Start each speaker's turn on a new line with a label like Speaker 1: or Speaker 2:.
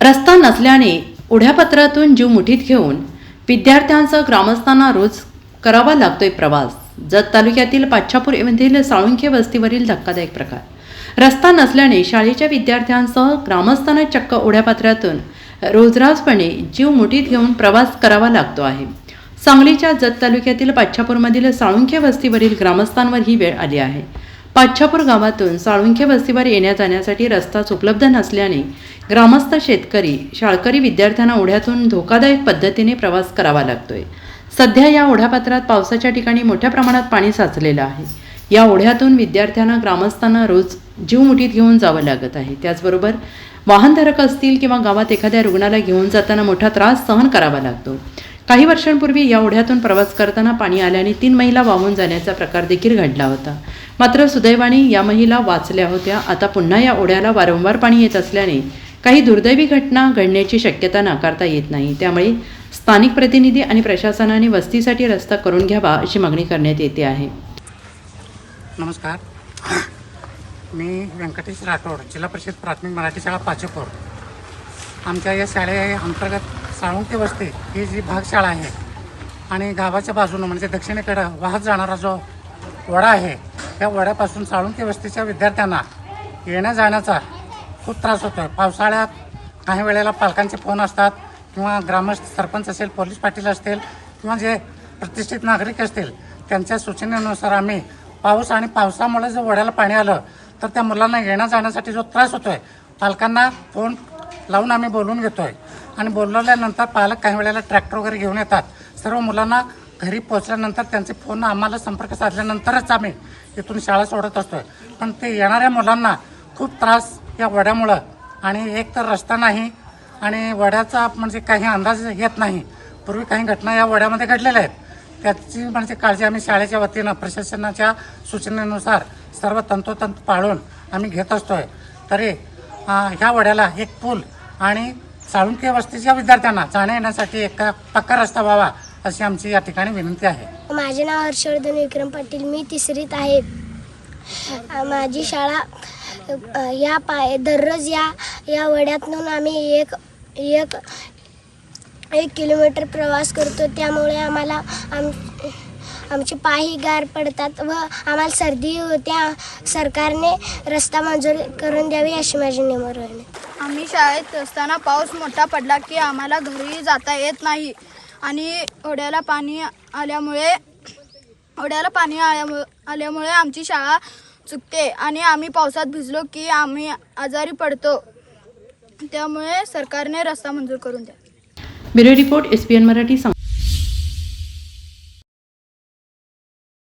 Speaker 1: रस्ता नसल्याने उड्यापत्रातून जीव मुठीत घेऊन विद्यार्थ्यांचा ग्रामस्थांना रोज करावा लागतोय प्रवास. जत तालुक्यातील पाच्छापूर येथील साळुंखे वस्तीवरील धक्कादायक प्रकार. रस्ता नसल्याने शाळेच्या विद्यार्थ्यांसह ग्रामस्थांना चक्क उड्यापत्रातून रोजराजपणे जीव मुठीत घेऊन प्रवास करावा लागतो आहे. सांगलीच्या जत तालुक्यातील पाच्छापूरमधील साळुंखे वस्तीवरील ग्रामस्थांवर ही वेळ आली आहे. पाच्छापूर गावातून साळुंखे वस्तीवर येण्या जाण्यासाठी रस्ताच उपलब्ध नसल्याने ग्रामस्थ शेतकरी शाळकरी विद्यार्थ्यांना ओढ्यातून धोकादायक पद्धतीने प्रवास करावा लागतोय. सध्या या ओढ्यापात्रात पावसाच्या ठिकाणी मोठ्या प्रमाणात पाणी साचलेलं आहे. या ओढ्यातून विद्यार्थ्यांना ग्रामस्थांना रोज जीव मुठीत घेऊन जावं लागत आहे. त्याचबरोबर वाहनधारक असतील किंवा गावात एखाद्या रुग्णाला घेऊन जाताना मोठा त्रास सहन करावा लागतो. काही वर्षांपूर्वी या ओढ्यातून प्रवास करताना पाणी आल्याने तीन महिला वाहून जाण्याचा प्रकार देखील घडला होता. मात्र सुदैवाने या महिला वाचल्या होत्या. आता पुन्हा या ओढ्याला वारंवार पाणी येत असल्याने काही दुर्दैवी घटना घडण्याची शक्यता नाकारता येत नाही. त्यामुळे स्थानिक प्रतिनिधी आणि प्रशासनाने वस्तीसाठी रस्ता करून घ्यावा अशी मागणी करण्यात येते आहे.
Speaker 2: नमस्कार. मी व्यंकटेश राठोड जिल्हा परिषद प्राथमिक मराठी शाळा पाचेपूर आमच्या या शाळे अंतर्गत साळुंके वस्ती ही जी भागशाळा आहे आणि गावाच्या बाजूनं म्हणजे दक्षिणेकडं वाहत जाणारा जो वडा आहे या वड्यापासून साळुंके वस्तीच्या विद्यार्थ्यांना येण्या जाण्याचा खूप त्रास होतो आहे पावसाळ्यात काही वेळेला पालकांचे फोन असतात किंवा ग्रामस्थ सरपंच असेल पोलीस पाटील असतील किंवा जे प्रतिष्ठित नागरिक असतील त्यांच्या सूचनेनुसार आम्ही पाऊस आणि पावसामुळे जर वड्याला पाणी आलं तर त्या मुलांना येण्या जाण्यासाठी जो त्रास होतो आहे पालकांना फोन लावून आम्ही बोलून घेतो आहे आणि बोलवल्यानंतर पालक काही वेळेला ट्रॅक्टर वगैरे घेऊन येतात. सर्व मुलांना घरी पोहोचल्यानंतर त्यांचे फोन आम्हाला संपर्क साधल्यानंतरच आम्ही इथून शाळा सोडत असतो पण ते येणाऱ्या मुलांना खूप त्रास या वड्यामुळं. आणि एक तर रस्ता नाही आणि वड्याचा म्हणजे काही अंदाज येत नाही. पूर्वी काही घटना या वड्यामध्ये घडलेल्या आहेत. त्याची म्हणजे काळजी आम्ही शाळेच्या वतीनं प्रशासनाच्या सूचनेनुसार सर्व तंतोतंत पाळून आम्ही घेत असतोय. तरी ह्या वड्याला एक पूल आणि साळुंके वस्तीच्या विद्यार्थ्यांना जाण्या येण्यासाठी एक पक्का रस्ता व्हावा अशी आमची या ठिकाणी विनंती आहे.
Speaker 3: माझे नाव हर्षवर्धन विक्रम पाटील. मी तिसरीत आहे. माझी शाळा या पाय दररोज या या वड्यातून आम्ही एक एक एक किलोमीटर प्रवास करतो. त्यामुळे आम्हाला आम आमचे पायही गार पडतात व आम्हाला सर्दी होत्या सरकारने रस्ता मंजूर करून द्यावी अशी माझी निमर
Speaker 4: आम्ही शाळेत असताना पाऊस मोठा पडला की आम्हाला घरी जाता येत नाही. आणि ओढ्याला पाणी आल्यामुळे ओढ्याला पाणी आल्यामुळे आल्यामुळे आमची शाळा चुकते आणि आम्ही पावसात भिजलो की आम्ही आजारी पडतो. त्यामुळे सरकारने रस्ता मंजूर करून द्या.
Speaker 1: Bureau report S P N Marathi